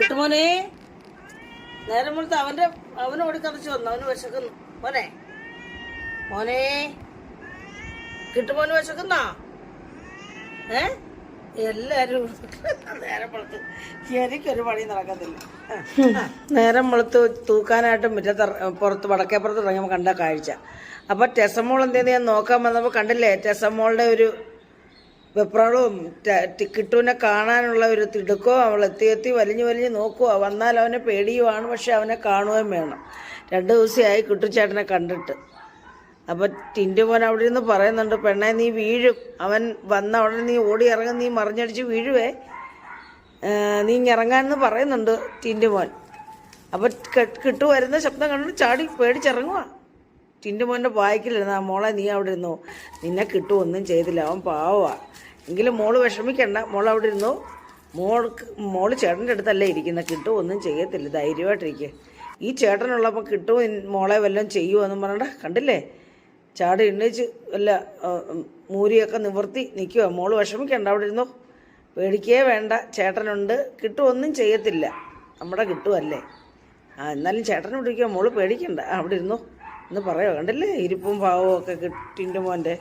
കിട്ടുമോനെ നേരം മുഴുത്ത് അവന്റെ അവന് ഓടിക്കറച്ച് വന്നു. അവന് വിശക്കുന്നു. മോനെ. മോനെ. കിട്ടുമോന് വിശക്കുന്നോ? ഏ? എല്ലാരും നേരം വെളുത്ത്. എനിക്കൊരു പണി നടക്കത്തില്ല. നേരം വെളുത്ത് തൂക്കാനായിട്ട് മുറ്റത്ത് പുറത്ത് വടക്കേപ്പുറത്ത് ഇറങ്ങിയപ്പോൾ കണ്ട കാഴ്ച. അപ്പൊ ടെസമോൾ എന്തെന്ന് ഞാൻ നോക്കാൻ വന്നപ്പോൾ കണ്ടില്ലേ? ടെസമോളുടെ ഒരു വെപ്രാളവും ట- കിട്ടുവിനെ കാണാനുള്ള ഒരു തിടുക്കോ അവൾ എത്തി എത്തി വലിഞ്ഞു വലിഞ്ഞ് നോക്കുക വന്നാൽ അവനെ പേടിയുമാണ് പക്ഷെ അവനെ കാണുകയും വേണം. രണ്ട് ദിവസമായി കിട്ടുച്ചേട്ടനെ കണ്ടിട്ട്. അപ്പോൾ ടിന്റെ മോൻ അവിടെ ഇരുന്ന് പറയുന്നുണ്ട് പെണ്ണെ നീ വീഴും. അവൻ വന്ന ഉടനെ നീ ഓടി ഇറങ്ങും നീ മറിഞ്ഞടിച്ച് വീഴുവേ. നീ ഇറങ്ങാമെന്ന് പറയുന്നുണ്ട് ടിന്റെ മോൻ. അപ്പോൾ കിട്ടു വരുന്ന ശബ്ദം കണ്ടു ചാടി പേടിച്ചിറങ്ങുക ടിന്റെ മോന്റെ ബാക്കിലിരുന്ന മോളെ നീ അവിടെ ഇരുന്നു. നിന്നെ കിട്ടു ഒന്നും ചെയ്തില്ല. അവൻ പാവാ എങ്കിലും മോൾ വിഷമിക്കണ്ട. മോൾ അവിടെ ഇരുന്നു. മോൾക്ക് മോൾ ചേട്ടന്റെ അടുത്തല്ലേ ഇരിക്കുന്ന. കിട്ടുമോ ഒന്നും ചെയ്യത്തില്ല. ധൈര്യമായിട്ടിരിക്കുക ഈ ചേട്ടനുള്ളപ്പോൾ കിട്ടുമോ മോളെ വല്ലതും ചെയ്യുമോ എന്നും പറഞ്ഞണ്ട കണ്ടില്ലേ? ചാടി എണ്ണീച്ച് വല്ല മൂരിയൊക്കെ നിവർത്തി നിൽക്കുക മോൾ വിഷമിക്കണ്ട. അവിടെ ഇരുന്നു. പേടിക്കേ വേണ്ട. ചേട്ടനുണ്ട്. കിട്ടുമൊന്നും ചെയ്യത്തില്ല. നമ്മുടെ കിട്ടുമല്ലേ ആ എന്നാലും ചേട്ടനെ പിടിക്കുക മോൾ പേടിക്കണ്ട. അവിടെ ഇരുന്നു. എന്ന് പറയുക കണ്ടില്ലേ? ഇരിപ്പും ഭാവവും ഒക്കെ കിട്ടിന്റെ മോന്റെ.